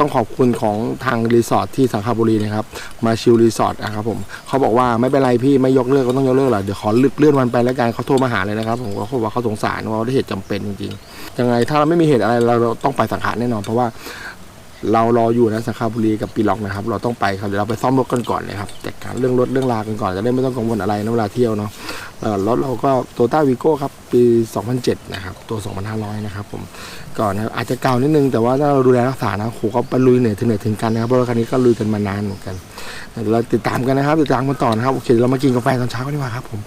ต้องขอบคุณของทางรีสอร์ทที่สังขบุรีนะครับ มาชิลรีสอร์ทนะครับผมเขาบอกว่าไม่เป็นไรพี่ไม่ยกเลิกก็ต้องยกเลิกหรอกเดี๋ยวขอเลื่อนวันไปแล้วกันเขาโทรมาหาเลยนะครับผมก็เขาบอกว่าเขาสงสารว่าได้เหตุจำเป็นจริงๆยังไงถ้าเราไม่มีเหตุอะไรเราต้องไปสังขารแน่นอนเพราะว่าเรารออยู่นะสังขบุรีกับปีล็อกนะครับ เราต้องไปครับเดี๋ยวเราไปซ่อมรถกันก่อนเลยครับจัดการเรื่องรถเรื่องลากันก่อนจะได้ไม่ต้องกังวลอะไรนะเวลาเที่ยวเนาะ รถเราก็โตต้าวีโก้ครับ ปี 2007 นะครับ ตัว 2,500 นะครับผมก่อนนะอาจจะเก่านิดนึง แต่ว่าถ้าเราดูแลรักษานะโหก็ไปลุยเหนื่อยถึงเหนื่อยถึงกันนะครับเพราะรถคันนี้ก็ลุยกันมานานเหมือนกันเราติดตามกันนะครับ ติดตามกันต่อนะครับ โอเค เรามากินกาแฟตอนเช้ากันดีกว่าครับผม